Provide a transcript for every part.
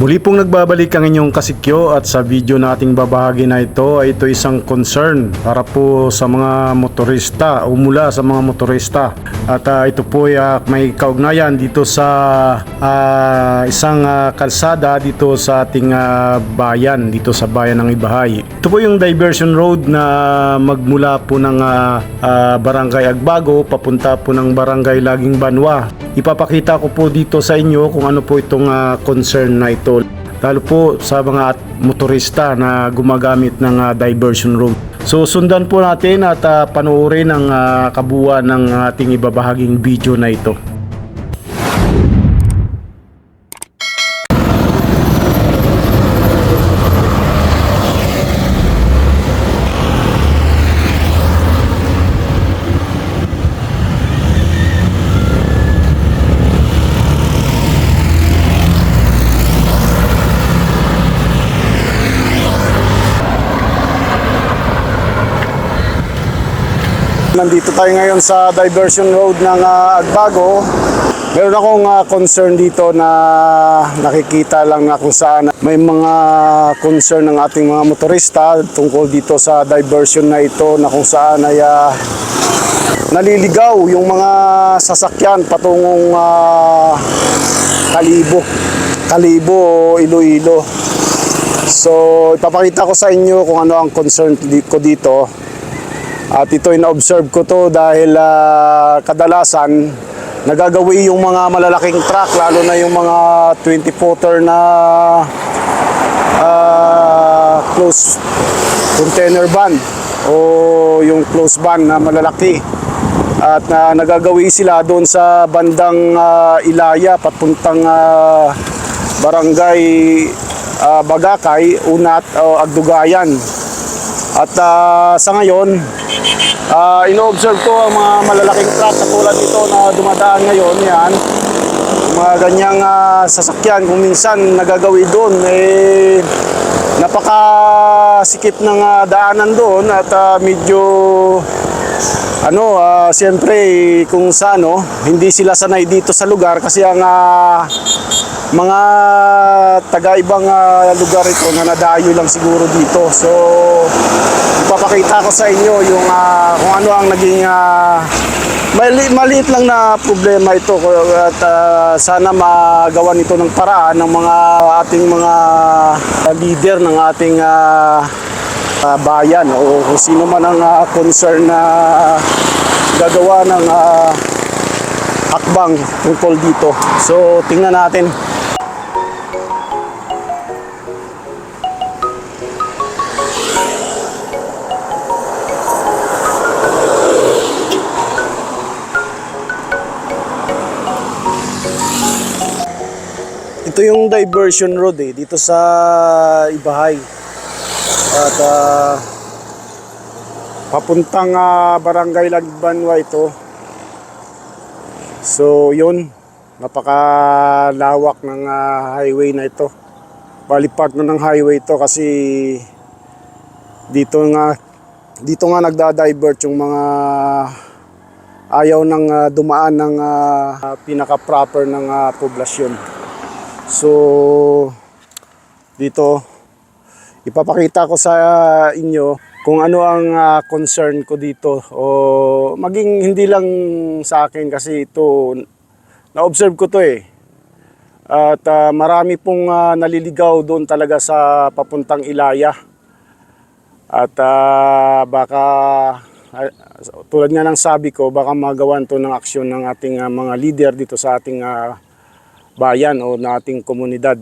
Muli pong nagbabalik ang inyong kasikyo at sa video nating babahagi na ito ay ito isang concern para po sa mga motorista o mula sa mga motorista. At ah, ito po ay ah, may kaugnayan dito sa ah, isang ah, kalsada dito sa ating ah, bayan, dito sa bayan ng Ibahay. Ito po yung diversion road na magmula po ng ah, ah, Barangay Agbago papunta po ng Barangay Laging Banwa. Ipapakita ko po dito sa inyo kung ano po itong ah, concern na ito lalo po sa mga motorista na gumagamit ng ah, diversion road. So sundan po natin at ah, panoorin ang ah, kabuuan ng ating ibabahaging video na ito. Nandito tayo ngayon sa diversion road ng ah, Agbago. Meron akong ah, concern dito na nakikita lang na kung saan may mga concern ng ating mga motorista tungkol dito sa diversion na ito na kung saan ay ah, naliligaw yung mga sasakyan patungong ah, Kalibo. Kalibo o Iloilo. So, ipapakita ko sa inyo kung ano ang concern ko dito. At ito na-observe ko to dahil ah, kadalasan nagagawi yung mga malalaking truck lalo na yung mga 20 footer na ah, close container van o yung close van na malalaki at na nagagawi sila doon sa bandang ah, Ilaya papuntang ah, barangay ah, Bagakay, Unat o Agdugayan. At ah, sa ngayon, Ah, ino-observe ko ang mga malalaking truck katulad nito na dumadaan ngayon yan. Mga ganyang ah, sasakyan kung minsan nagagawi doon eh napakasikip ng ah, daanan doon at ah, medyo ano ah, siyempre kung sa ano hindi sila sanay dito sa lugar kasi ang ah, mga taga-ibang ah, lugar ito na nadayo lang siguro dito. So, ipapakita ko sa inyo yung ah, kung ano ang naging ah, mali, maliit lang na problema ito at ah, sana magawa nito ng paraan ng mga ating mga leader ng ating ah, ah, bayan o kung sino man ang ah, concern na gagawa ng ah, hakbang tungkol dito. So, tingnan natin. Ito yung diversion road eh, dito sa Ibahay. At ah, papuntang ah, Barangay Lagbanwa ito. So yun, napakalawak ng ah, highway na ito. Bali part na ng highway ito kasi dito nga dito nga nagda-divert yung mga ayaw ng ah, dumaan ng ah, pinaka-proper ng ah, poblasyon. So, dito, ipapakita ko sa inyo kung ano ang ah, concern ko dito. O maging hindi lang sa akin kasi ito, na-observe ko to eh. At ah, marami pong ah, naliligaw doon talaga sa papuntang Ilaya. At ah, baka, ah, tulad nga ng sabi ko, baka magawan to ng aksyon ng ating ah, mga leader dito sa ating ah, bayan o na ating komunidad.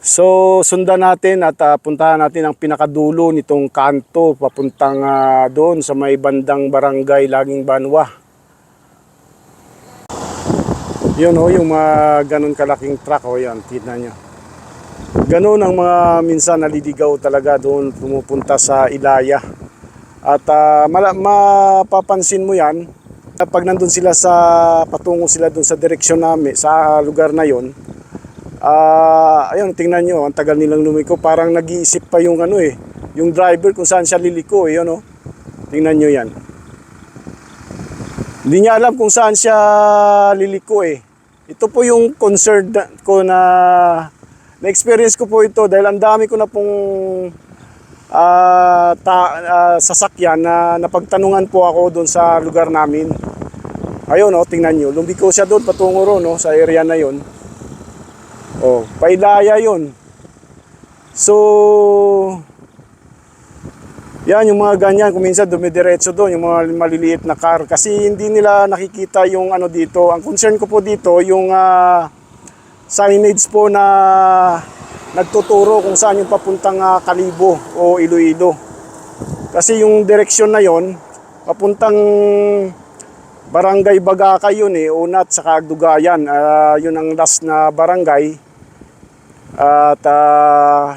So sundan natin at ah, puntahan natin ang pinakadulo nitong kanto papuntang ah, doon sa may bandang barangay Laging Banwa. Yun o, yung mga ganun kalaking truck o yan, tignan nyo. Ganun ang mga minsan naliligaw talaga doon pumupunta sa Ilaya. At mala- mapapansin mo yan, pag nandun sila sa patungo sila doon sa direksyon namin sa lugar na yon ah ayun tingnan nyo ang tagal nilang lumiko parang nag-iisip pa yung ano eh yung driver kung saan siya liliko eh oh tingnan nyo yan hindi niya alam kung saan siya liliko eh ito po yung concern ko na na-experience ko po ito dahil ang dami ko na pong ah, ta- ah, sasakyan na napagtanungan po ako doon sa lugar namin. Ayun, oh, tingnan nyo. Lumiko siya doon, patungo ron, no, sa area na yon. Oh, pailaya yon. So, yan, yung mga ganyan, kung minsan dumidiretso doon, yung mga maliliit na car. Kasi hindi nila nakikita yung ano dito. Ang concern ko po dito, yung ah, signage po na nagtuturo kung saan yung papuntang ah, Kalibo o Iloilo. Kasi yung direksyon na yon papuntang Barangay Bagakay yun eh, Unat sa Kagdugayan. Ah, yun ang last na barangay. At ah,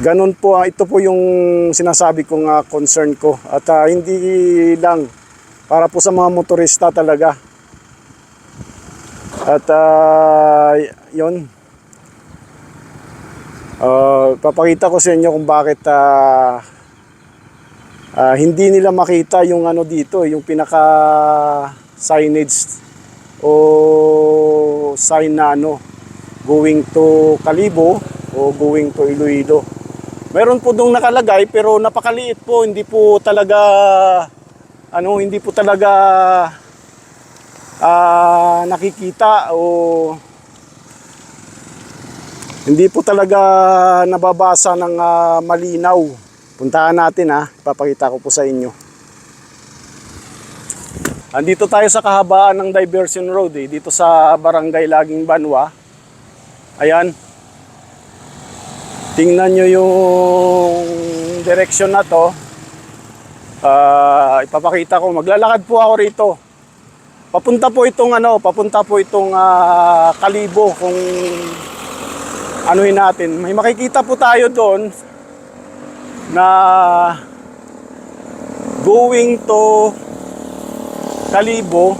ganun po, ah, ito po yung sinasabi kong ah, concern ko. At ah, hindi lang para po sa mga motorista talaga. At ah, yun. Ah, papakita ko sa inyo kung bakit ah, ah, hindi nila makita yung ano dito, yung pinaka signage o sign na ano going to Kalibo o going to Iloilo. Meron po dong nakalagay pero napakaliit po, hindi po talaga ano, hindi po talaga ah, nakikita o hindi po talaga nababasa ng ah, malinaw. Puntahan natin ha, papakita ko po sa inyo. Andito tayo sa kahabaan ng Diversion Road eh, dito sa Barangay Laging Banwa. Ayan. Tingnan nyo yung direction na to. Ah, ipapakita ko, maglalakad po ako rito. Papunta po itong ano, papunta po itong ah, Kalibo kung anuhin natin. May makikita po tayo doon na going to Kalibo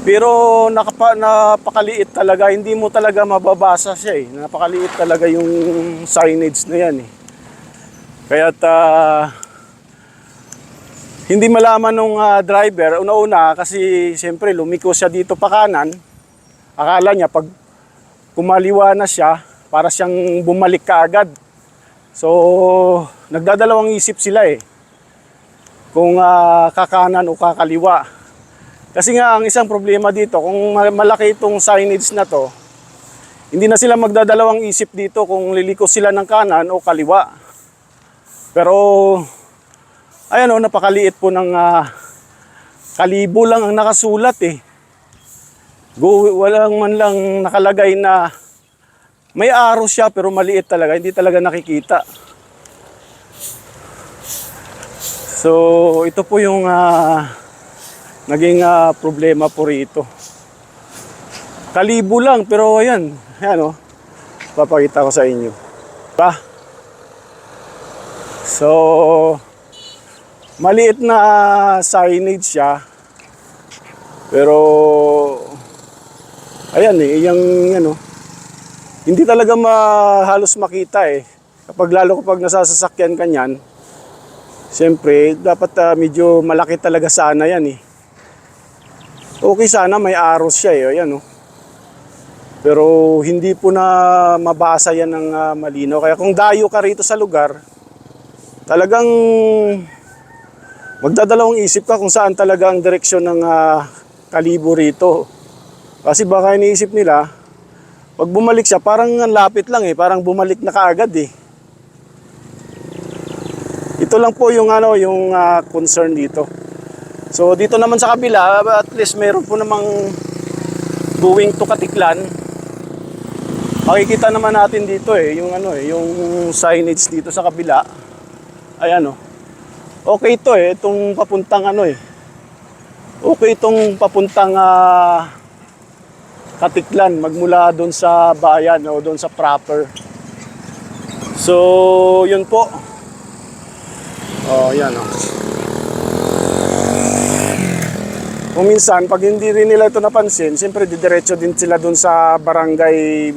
pero nakapa, napakaliit talaga. Hindi mo talaga mababasa siya eh. Napakaliit talaga yung signage na yan eh. Kaya hindi malaman nung ah, driver. Una-una kasi siyempre lumiko siya dito pa kanan. Akala niya pag kumaliwa na siya para siyang bumalik kaagad So, nagdadalawang isip sila eh. Kung ah, kakanan o kakaliwa. Kasi nga, ang isang problema dito, kung ma- malaki itong signage na to, hindi na sila magdadalawang isip dito kung liliko sila ng kanan o kaliwa. Pero, ayan o, napakaliit po ng ah, kalibo lang ang nakasulat eh. Go, walang man lang nakalagay na may araw siya pero maliit talaga, hindi talaga nakikita. So, ito po yung ah, naging ah, problema po rito. Kalibo lang pero ayan, ayan oh. Papakita ko sa inyo. Diba? So, maliit na signage siya. Pero ayan eh, yung ano, hindi talaga ma, halos makita eh. Kapag lalo kapag nasasasakyan ka niyan, siyempre, dapat ah, medyo malaki talaga sana yan eh. Okay sana may aros siya eh, ayan oh. Pero hindi po na mabasa yan ng ah, malino. Kaya kung dayo ka rito sa lugar, talagang magdadalawang isip ka kung saan talaga ang direksyon ng ah, kalibo rito. Kasi baka iniisip nila, pag bumalik siya, parang ang lapit lang eh. Parang bumalik na kaagad eh. Ito lang po yung ano, yung ah, concern dito. So dito naman sa kabila, at least meron po namang going to Katiklan. Makikita naman natin dito eh, yung ano eh, yung signage dito sa kabila. Ayan oh. Okay ito eh, itong papuntang ano eh. Okay itong papuntang ah, Katiklan magmula doon sa bayan o doon sa proper. So, yun po. Oh, yan oh. Kung minsan, pag hindi rin nila ito napansin, siyempre didiretso din sila doon sa barangay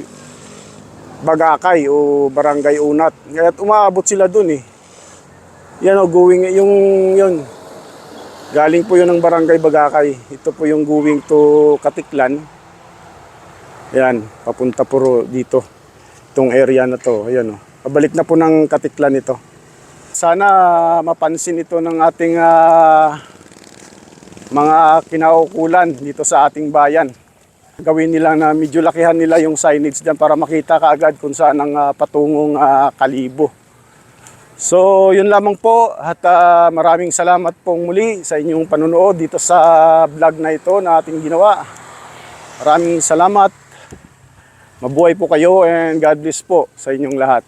Bagakay o barangay Unat. Kaya umaabot sila doon eh. Yan o, going, yung, yun. Galing po yun ng barangay Bagakay. Ito po yung going to Katiklan. Ayan, papunta po ro- dito. Itong area na to. Ayan o. Pabalik na po ng katiklan ito. Sana mapansin ito ng ating ah, mga kinaukulan dito sa ating bayan. Gawin nila na medyo lakihan nila yung signage dyan para makita kaagad kung saan ang ah, patungong ah, kalibo. So, yun lamang po at ah, maraming salamat pong muli sa inyong panunood dito sa vlog na ito na ating ginawa. Maraming salamat. Mabuhay po kayo and God bless po sa inyong lahat.